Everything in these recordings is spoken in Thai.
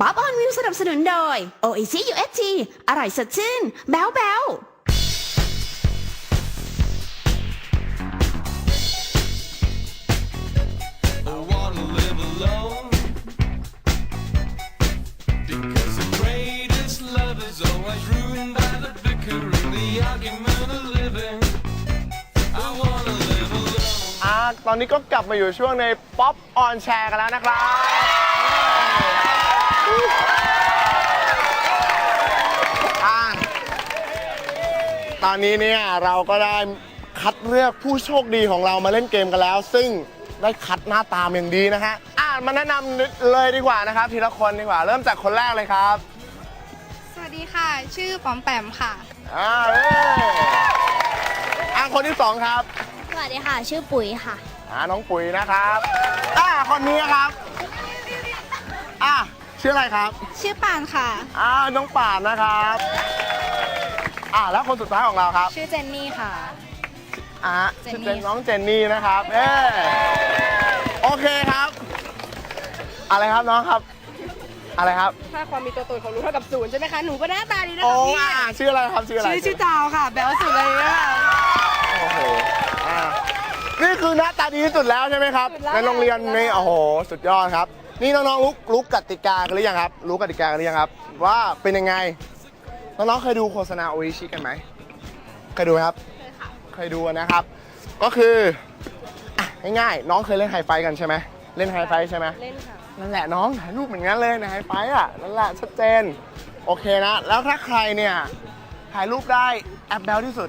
ป๊อปออนวิวสนับสนุนโดย OIC UST อร่อยสดชื่น แบ๊วแบ๊วตอนนี้ก็กลับมาอยู่ช่วงในป๊อปออนแชร์กันแล้วนะครับ อ่าตอนนี้เนี่ยเราก็ได้คัดเลือกผู้โชคดีของเรามาเล่นเกมกันแล้ว ซึ่งได้คัดหน้าตามอย่างดีนะฮะอ่ามาแนะนำเลยดีกว่านะครับ ทีละคนดีกว่า เริ่มจากคนแรกเลยครับสวัสดีค่ะ ชื่อปอมแปมค่ะ อ่าเอ้ยอ่าคนที่สองครับ สวัสดีค่ะ ชื่อปุ๋ยค่ะอ่าน้องปุ๋ยนะครับ อ่าคนนี้ครับ อ่า ชื่ออะไรครับ ชื่อปานค่ะ อ่าน้องป่านนะครับ อ่าแล้วคนสุดท้ายของเราครับชื่อเจนนี่ค่ะ อ่าเจนนี่ชื่อน้องเจนนี่นะครับ เออโอเคครับ อะไรครับน้องครับ อะไรครับ ถ้าความมีตัวตนของหนูเท่ากับศูนย์ใช่ไหมคะ หนูก็หน้าตาดีนะโอ้คะพี่อ่าชื่ออะไรครับชื่ออะไร ชื่อชื่อจาวค่ะ แบลสุดเลยอะ โอ้โหอ่านี่คือหน้าตาดีที่สุดแล้วใช่ไหมครับในโรงเรียนนี่โอ้โห สุดยอดครับ นี่น้องๆรู้รู้กติกากันหรือยังครับ รู้กติกากันหรือยังครับ ว่าเป็นยังไง น้องๆเคยดูโฆษณาโออิชิกันไหมเคยดูไหมครับ เคยดูนะครับ ก็คืออะง่ายๆน้องเคยเล่นไฮไฟกันใช่ไหมเล่นไฮไฟใช่ไหมเล่นค่ะ นั่นแหละน้องถ่ายรูปเหมือนกันเลยในไฮไฟอะนั่นแหละชัดเจนโอเคนะ แล้วถ้าใครเนี่ยถ่ายรูปได้แอปแบลที่สุด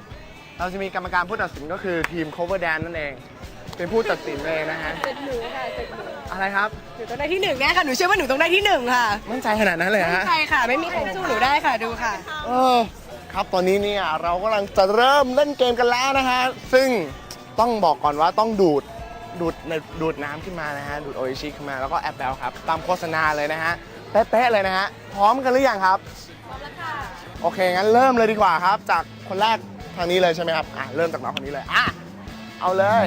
เราจะมีกรรมการผู้ตัดสินก็คือทีม cover dance นั่นเอง เป็นผู้ตัดสินเองนะฮะเสร็จหนูค่ะเสร็จหนูอะไรครับ หนูต้องได้ที่หนึ่งแน่ค่ะ หนูเชื่อว่าหนูต้องได้ที่หนึ่งค่ะมั่นใจขนาดนั้นเลยเหรอฮะ ใช่ค่ะ ไม่มีใครสู้หนูได้ค่ะ ดูค่ะ เออครับตอนนี้เนี่ยเรากำลังจะเริ่มเล่นเกมกันแล้วนะฮะ ซึ่งต้องบอกก่อนว่าต้องดูดดูดดูดน้ำขึ้นมานะฮะ ดูดโออิชิขึ้นมาแล้วก็แอปแบลครับ ตามโฆษณาเลยนะฮะ เป๊ะๆเลยนะฮะ พร้อมกันหรือยังครับ พร้อมแล้วค่ะ โอเค งั้นเริ่มเลยดีกว่าครับ จากคนแรกทางนี้เลยใช่ไหมครับ อะ เริ่มจากน้องคนนี้เลย อะ เอาเลย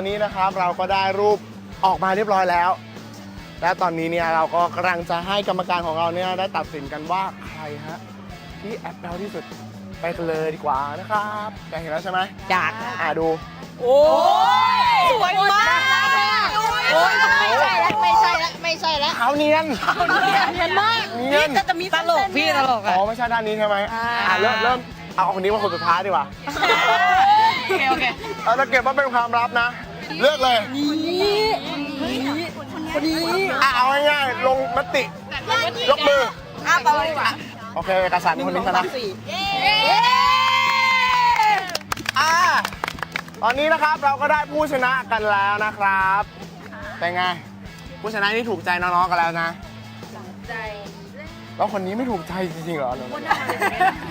อ่าตอนนี้นะครับเราก็ได้รูปออกมาเรียบร้อยแล้ว และตอนนี้เนี่ยเราก็กำลังจะให้กรรมการของเราเนี่ยได้ตัดสินกันว่าใครฮะที่แอปแบลที่สุดไปกันเลยดีกว่านะครับอยากเห็นแล้วใช่ไหมอยากอ่าดู โอ้ยสวยมากโอ้ยไม่ใช่แล้วไม่ใช่แล้วไม่ใช่แล้วขาวเนียนเนียนมากเนียนแต่จะมีตลกพี่ตลกอ๋อะอไม่ใช่ด้านนี้ใช่ไหมอ่าอ่าเริ่มเริ่มเอาคนนี้มาคนสุดท้ายดีกว่าโอเคโอเคเราจะเก็บว่าเป็นความลับนะ เลือกเลยคนนี้อะเอาง่ายๆลงมติยกมืออ้าวต่อเลยดีกว่าโอเคเอกสารคนนี้ชนะสี่อ่าตอนนี้นะครับเราก็ได้ผู้ชนะกันแล้วนะครับเป็นไงผู้ชนะนี่ถูกใจน้องๆกันแล้วนะใจแล้วคนนี้ไม่ถูกใจจริงๆเหรอ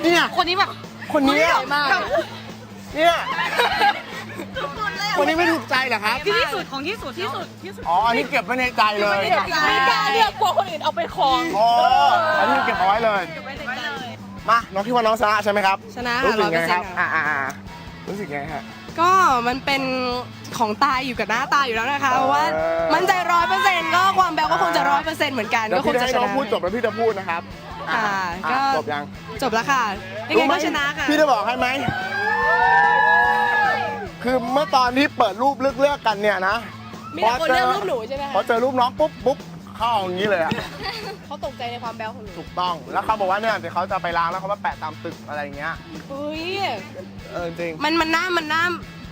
เนี่ยคนนี้แบบคนนี้ใหญ่มากเนี่ย คนนี้ไม่ถูกใจเหรอครับ ที่สุดของที่สุดที่สุดที่สุดอ๋อ อันนี้เก็บไว้ในใจเลย ไม่กล้าเลือกกลัวคนอื่นเอาไปครองอ๋อ อันนี้เก็บเอาไว้เลย มา น้องคิดว่าน้องชนะใช่ไหมครับชนะรู้ค่ะสึร้กอยเปไงอร์คเซ็รันบต์อ่าอ่าอ่ารู้สึกไงฮะ ก็มันเป็นของตายอยู่กับหน้าตาอยู่แล้วนะคะเออเพราะว่ามั่นใจร้อยเปอร์เซ็นต์ก็ความแบลก็คงจะร้อยเปอร์เซ็นต์เหมือนกันเดี๋ยก็วคพี่งจะจะให้ชน้องนะพูดจบแล้วพี่จะพูดนะครับอ่ค่ะอะ ก็จบยัง จบแล้วค่ะยังไงก็ชนะค่ะ พี่จะบอกให้ไหม คือเมื่อตอนที่เปิดรูปเลือกๆกันเนี่ยนะมีแต่คนเลือกรูปหนูใช่ไหมพอคะเจอรูปน้องปุ๊บปุ๊บเข้าอย่างนี้เลยอะเขาตกใจในความแบลของหนูถูกต้อง แล้วเขาบอกว่าเนี่ยเดี๋ยวเขาจะไปล้างแล้วเขามาแปะตามตึกอะไรอย่างเงี้ยอุ้ยเออจริง มันมันหน้ามันหน้า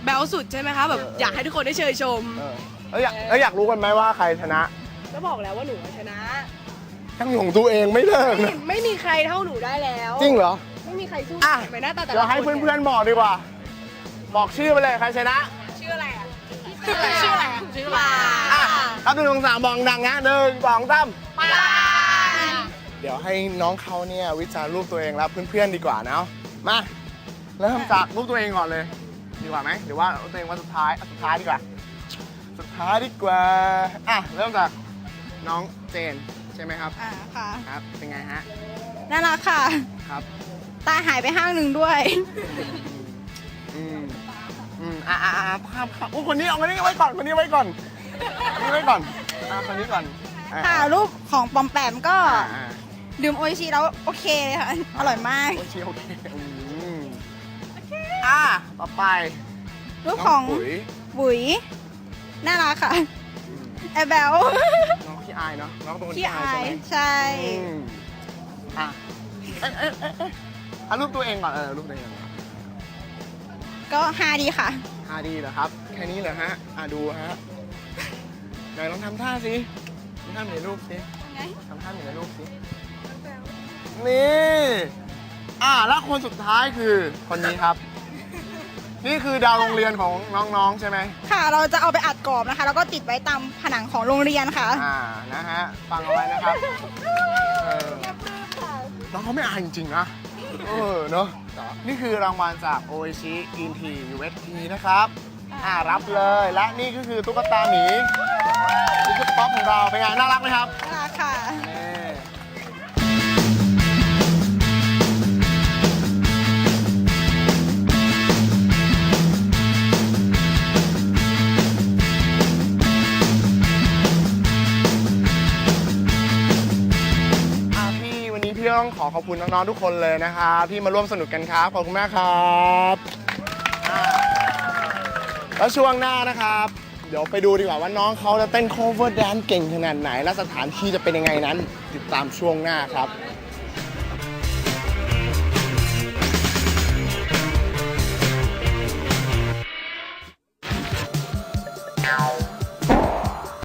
แบลสุดใช่ไหมคะแบบเออเออ อยากให้ทุกคนได้เชยชม เออแล้วอยากแล้วอยากรู้กันไหมว่าใครชนะก็บอกแล้วว่าหนูชนะทั้งของตัวเองไม่เลิกไม่นะไม่มีใครเท่าหนูได้แล้ว จริงเหรอ ไม่มีใครสู้อะไปหน้าตาแต่ละเดี๋ยวให้คเพื่อนๆบอกดีกว่า บอกชื่อไปเลยใครชนะชื่ออะไรอะชื่ออะไรชื่ออะไรชื่ออะไรอะครับหนึ่งสองสามมองดังนะหนึ่งสองสามเดี๋ยวให้น้องเขาเนี่ยวิจารณ์รูปตัวเองแล้วเพื่อนๆดีกว่านะมาเริ่มจากรูปตัวเองก่อนเลย ดีกว่าไหมหรือว่าเอาตัวเองวันสุดท้ายเอาสุดท้ายดีกว่า สุดท้ายดีกว่าอะเริ่มจากน้องเจนใช่ไหมครับอ่าค่ะครับเป็นไงฮะน่ารักค่ะครับตาหายไปห้างหนึ่งด้วย อืมอืมอะอะอะภาพภาพโอ้คนนี้เอาคนนี้ไว้ก่อนคนนี้ไว้ก่อนคนนี้ไว้ก่อนอะคนนี้ก่อนอ่ค่ะรูปของปอมแปมก็อะอะดื่มโออิชิแล้วโอเคเลยค่ะ อร่อยมาก โอเคโอเคอืมอะต่อไปรูปน้ของปุ๋ยบุ๋ยน่ารักค่ะแอบแบลน้องขี้อายเนาะน้องเป็นคนที่ขี้อายอาใช่ยไหม ใช่ อืมอะเอ๊ะเอ๊ะเอ๊ะเอ๊ะอะรูปตัวเองก่อนเออรูปตัวเองก่อน ก็ฮาดีค่ะฮาดีเหรอครับ แค่นี้เหรอฮะ อะดูฮะไหนลองทำท่าสิทำท่าเหมือนในรูปสิทำท่าเหมือนในรูปสิ นี่ อะแล้วคนสุดท้ายคือคนนี้ครับ นี่คือดาวโรงเรียนของน้องๆใช่ไหม ค่ะ เราจะเอาไปอัดกรอบนะคะ แล้วก็ติดไว้ตามผนังของโรงเรียนค่ะ อ่า นะฮะ ฟังเอาไว้นะครับ เออน้องเขาไม่อายจริงๆนะ เออเนอะนี่คือรางวัลจาก o อ c Green Tea UST นะครับอ่ารับเลยและนี่ก็คือตุ๊กตาหมีนี่คือป๊อปของเราเป็นไงน่ารักไหมครับ ที่ต้องขอขอบคุณน้องๆทุกคนเลยนะครับที่มาร่วมสนุกกันครับขอบคุณมากครับแล้วช่วงหน้านะครับ เดี๋ยวไปดูดีกว่าว่าน้องเขาจะเต้น cover dance เก่งขนาดไหน และสถานที่จะเป็นยังไงนั้น ติดตามช่วงหน้าครับ